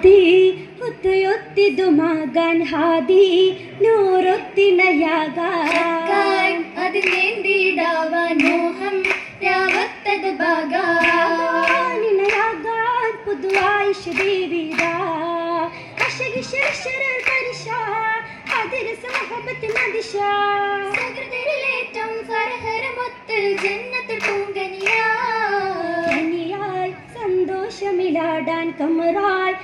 ഹാദി ഒത്തുയൊത്തിതു മകൻ ഹാദി നൂറൊത്തിണയാകാൻ അതിനേന്തിടാവാൻ മോഹം രാവത്തത് ഭാഗാൻ നിനയാകാൻ പുതുവായി ശരീരിതാ അശകിശര പരിശ അതിരസ മുഹബത്ത് നദിശ സകൃതരിലേറ്റം ഫർഹരമൊത്ത് ജന്നത്തിൽ പൂങ്കനിയാ. കനിയായി സന്തോഷമിലാടാൻ കമറായി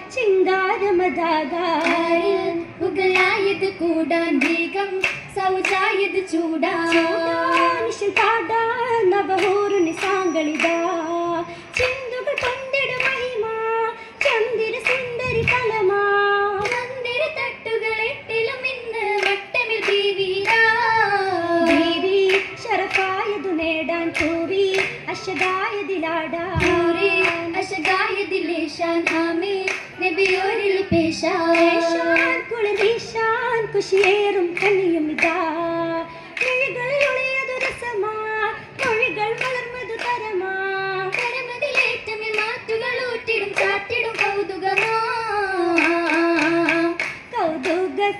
ചിങ്കാരമതാകാൻ മുകളായത് കൂടാൻ വേഗം സൗജായത് ചൂടാൻ നവഹൂറുനി സാങ്കളിതാ. കുശിയേറും കനിയും ഇതാ. കിഴികളിൽ ഒളിയതു രസമാ. മൊഴികൾ വളർന്നതു തരമാ. കരമതിലേറ്റമിൽ മാറ്റുകൾ ഊറ്റിടും ചാറ്റിടും കൗതുകമാ. കൗതുക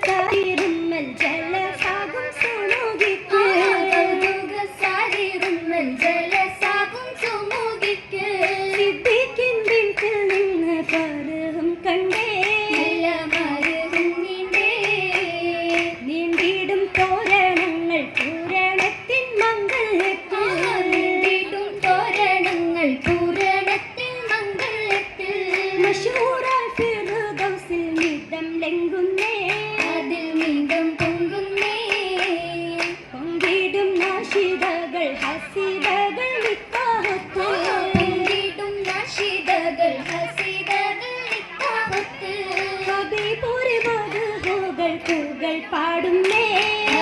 പൂകൾ പാടുന്നേ.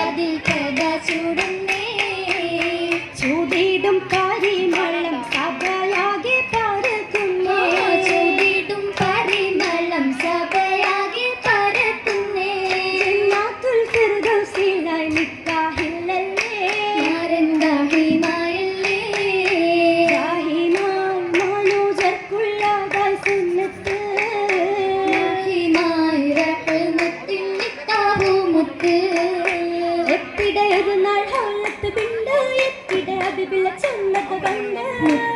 അതിൽ കഥ ചൂടുന്നേ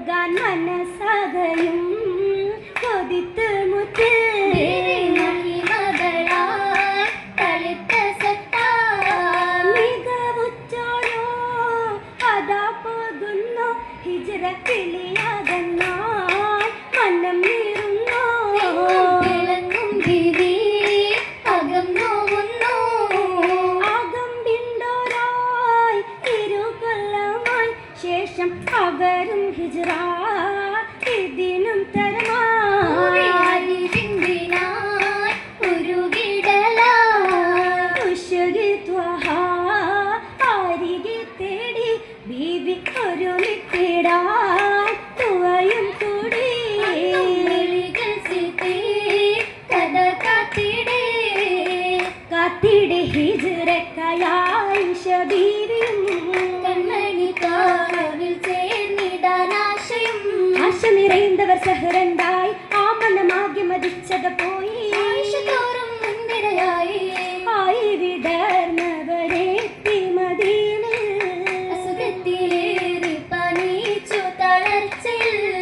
പോകാൻ മനസ്സകയും കൊതിത്ത് ആശ നിറയുന്നവർ സഹരണ്ടായി. ആ മനമാകെ മതിച്ചത് പോയി. ആയിഷ തോറും മുൻനിരയായി ആയി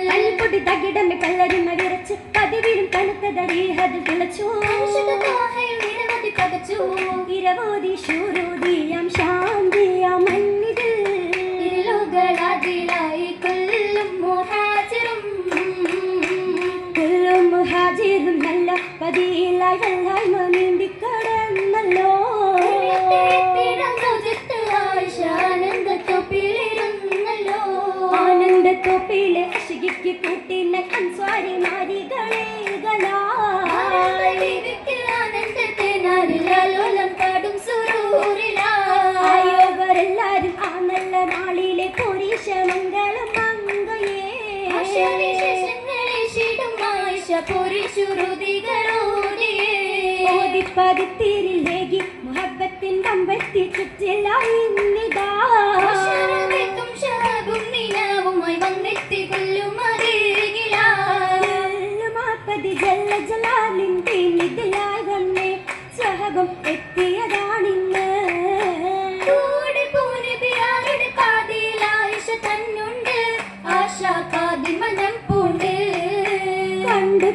കൽപ്പൊടി തകിടമെ കല്ലരിമ വിറച്ച് പതിവിലും കണക്കതടി അതിൽ തിളച്ചു. പകച്ചു. ഇരവോതി ശൂരോദിയാം ശാന്തിയാം മന്നിതിൽ 来看看哦 ഓതിപ്പതിത്തിരിലേകി മുഹബത്തിൻ കമ്പത്തി ചുറ്റിലായി ഇന്നിതാ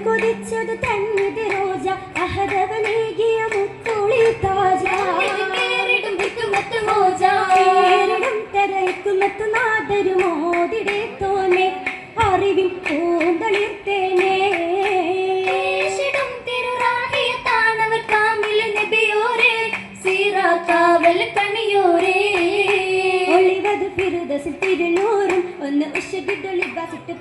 കൊതിച്ചത് തന്നിത് റോജ. അഹദവനേകിയ മുത്തുളി താജ. പേരിടും തരയ്ക്കുമത്തു നാദരു തോന്നെ അറിവിൻ പൂന്തളിർത്തേനെ കാവൽ കണിയോരേ. ഒളിവത് ഫിറുദസിൽ തിരുനൂറും. ഒന്ന് ഉഷകിടൊളി ബസിട്ട്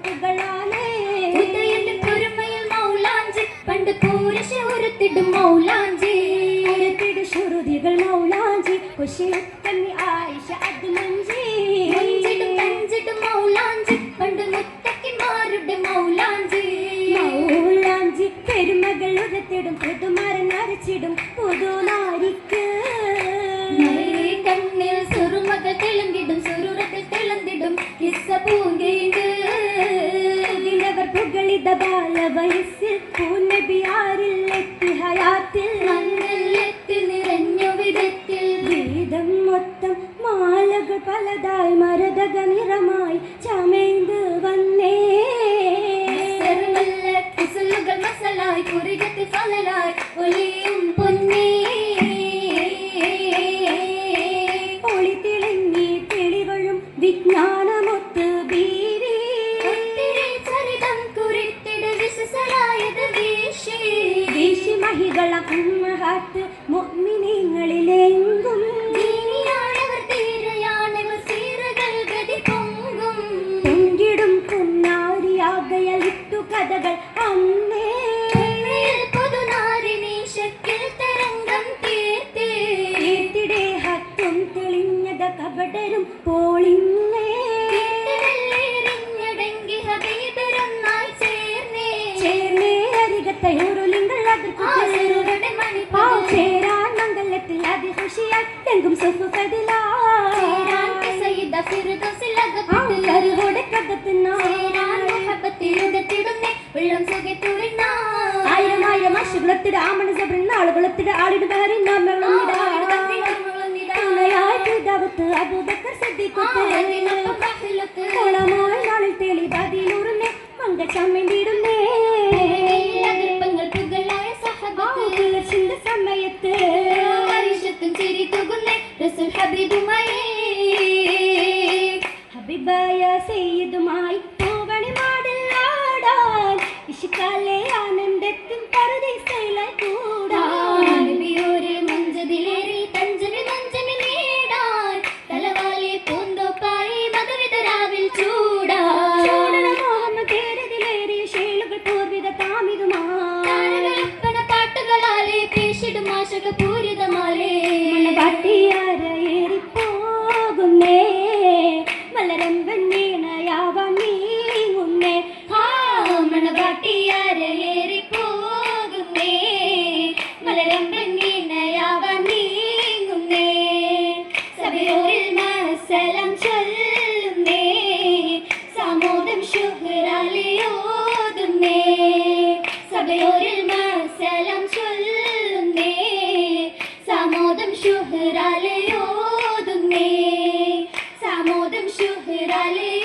അരച്ചിടും പുതുനാരിക്ക് കണ്ണിൽ സുറുമകൾ തിളങ്ങിടും സുരുറത്തിൽ തിളങ്ങിടും കിസ്സ പുകിലവർ പുകളിത ബാല വയസ്സിൽ പൂനബിയാരിൽ എത്തി. ഫിർദൗസിൽ അകപ്പെട്ട് കരുകോടെ കഥത്തിനാ ചേരാൻ മുഹബത്തിലുടത്തിടുന്നേ വെള്ളം സുഖത്തുറിനാ ആയിരം ആയിരം അശുകുളത്തിടെ ആമണ സബ്രൻ ആളുകളത്തിടെ ആളിട് ബഹരി പിതാവത്ത് അബൂബക്കർ സിദ്ദീഖത്ത് കുളമായി നാളിൽ തെളി ബദിലൂറുന്നേ പുലർച്ചിന്റെ സമയത്ത് മനുഷ്യത്തും ചിരി തുകുന്നേ റസൂൽ ഹബീബുമായി. ഹബിബായ സെയ്തുമായി പൂവണി മാടില്ലാടാൻ ഇഷിക്കാലെ ആനന്ദത്തും പറുദീസയിലായി കൂടാൻ സാമോദം ശുഹ്റാലിയോതുന്നേ സാമോദം ശുഹ്റാലിയോതുന്നേ